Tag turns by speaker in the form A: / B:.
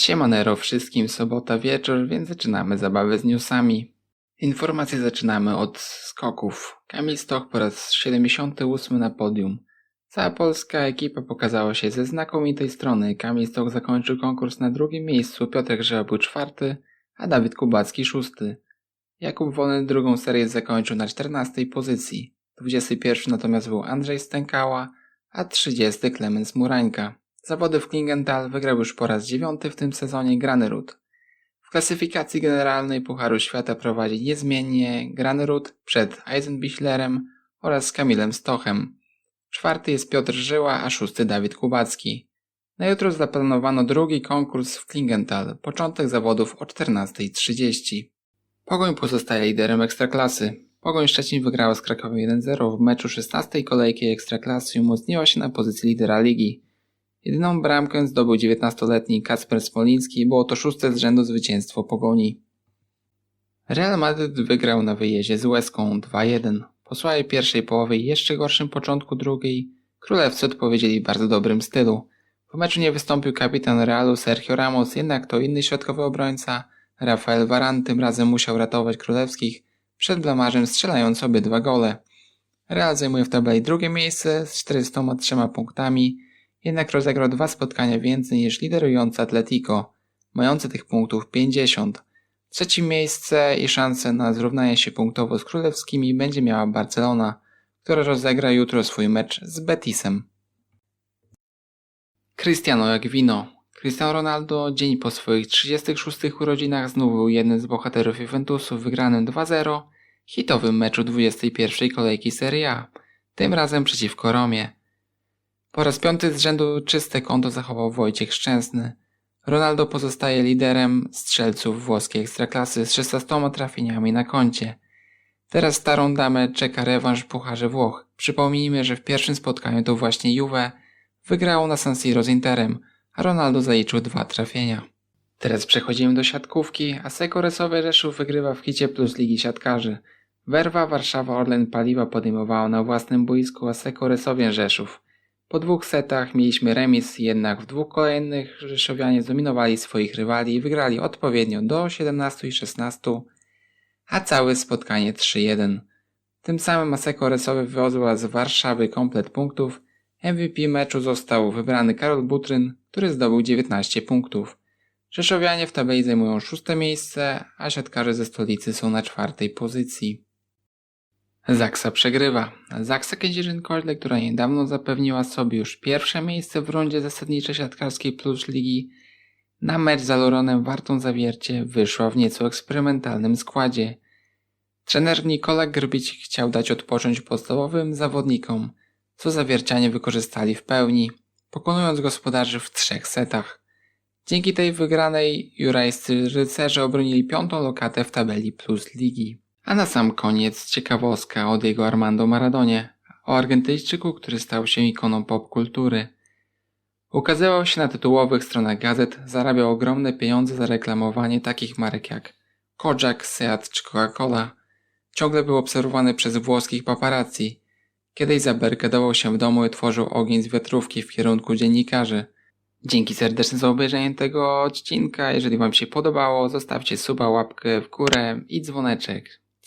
A: Siemanero wszystkim, sobota wieczór, więc zaczynamy zabawę z newsami. Informacje zaczynamy od skoków. Kamil Stoch po raz 78 na podium. Cała polska ekipa pokazała się ze znakomitej strony. Kamil Stoch zakończył konkurs na drugim miejscu, Piotr Grzewa był czwarty, a Dawid Kubacki szósty. Jakub Wolny drugą serię zakończył na 14 pozycji. 21 natomiast był Andrzej Stękała, a 30 Klemens Murańka. Zawody w Klingenthal wygrał już po raz dziewiąty w tym sezonie Granerud. W klasyfikacji generalnej Pucharu Świata prowadzi niezmiennie Granerud przed Eisenbichlerem oraz Kamilem Stochem. Czwarty jest Piotr Żyła, a szósty Dawid Kubacki. Na jutro zaplanowano drugi konkurs w Klingenthal. Początek zawodów o 14.30. Pogoń pozostaje liderem Ekstraklasy. Pogoń Szczecin wygrała z Krakowem 1-0 w meczu 16 kolejki Ekstraklasy i umocniła się na pozycji lidera ligi. Jedyną bramkę zdobył 19-letni Kacper Smoliński, było to szóste z rzędu zwycięstwo Pogoni. Real Madryt wygrał na wyjeździe z Łezką 2-1. Po słabej pierwszej połowie i jeszcze gorszym początku drugiej, królewcy odpowiedzieli w bardzo dobrym stylu. W meczu nie wystąpił kapitan Realu Sergio Ramos, jednak to inny środkowy obrońca, Rafael Varane tym razem musiał ratować królewskich przed blamarzem strzelając obydwa gole. Real zajmuje w tabeli drugie miejsce z 403 punktami, jednak rozegrał dwa spotkania więcej niż liderujący Atletico, mający tych punktów 50. Trzecie miejsce i szanse na zrównanie się punktowo z królewskimi będzie miała Barcelona, która rozegra jutro swój mecz z Betisem. Cristiano jak wino. Cristiano Ronaldo dzień po swoich 36 urodzinach znów był jednym z bohaterów Juventusu w wygranym 2-0 hitowym meczu 21 kolejki Serie A, tym razem przeciwko Romie. Po raz piąty z rzędu czyste konto zachował Wojciech Szczęsny. Ronaldo pozostaje liderem strzelców włoskiej ekstraklasy z 16 trafieniami na koncie. Teraz starą damę czeka rewanż w Pucharze Włoch. Przypomnijmy, że w pierwszym spotkaniu to właśnie Juve wygrało na San Siro z Interem, a Ronaldo zaliczył dwa trafienia. Teraz przechodzimy do siatkówki, a Sekoresowy Rzeszów wygrywa w hicie plus Ligi Siatkarzy. Werwa Warszawa Orlen Paliwa podejmowała na własnym boisku, a Sekoresowie Rzeszów – po dwóch setach mieliśmy remis, jednak w dwóch kolejnych Rzeszowianie zdominowali swoich rywali i wygrali odpowiednio do 17 i 16, a całe spotkanie 3-1. Tym samym Aseko Resowy wywiozła z Warszawy komplet punktów. MVP meczu został wybrany Karol Butryn, który zdobył 19 punktów. Rzeszowianie w tabeli zajmują szóste miejsce, a siatkarze ze stolicy są na czwartej pozycji. Zaksa przegrywa. Zaksa Kędzierzyn-Koźle, która niedawno zapewniła sobie już pierwsze miejsce w rundzie zasadniczej siatkarskiej Plus Ligi, na mecz z Aloronem Wartą Zawiercie wyszła w nieco eksperymentalnym składzie. Trener Nikola Grbić chciał dać odpocząć podstawowym zawodnikom, co zawiercianie wykorzystali w pełni, pokonując gospodarzy w trzech setach. Dzięki tej wygranej jurajscy rycerze obronili piątą lokatę w tabeli Plus Ligi. A na sam koniec ciekawostka od jego Armando Maradonie o Argentyńczyku, który stał się ikoną popkultury. Ukazywał się na tytułowych stronach gazet, zarabiał ogromne pieniądze za reklamowanie takich marek jak Kojak, Seat czy Coca-Cola. Ciągle był obserwowany przez włoskich paparazzi. Kiedyś zaberkadował się w domu i tworzył ogień z wiatrówki w kierunku dziennikarzy. Dzięki serdecznie za obejrzenie tego odcinka. Jeżeli Wam się podobało, zostawcie suba, łapkę w górę i dzwoneczek.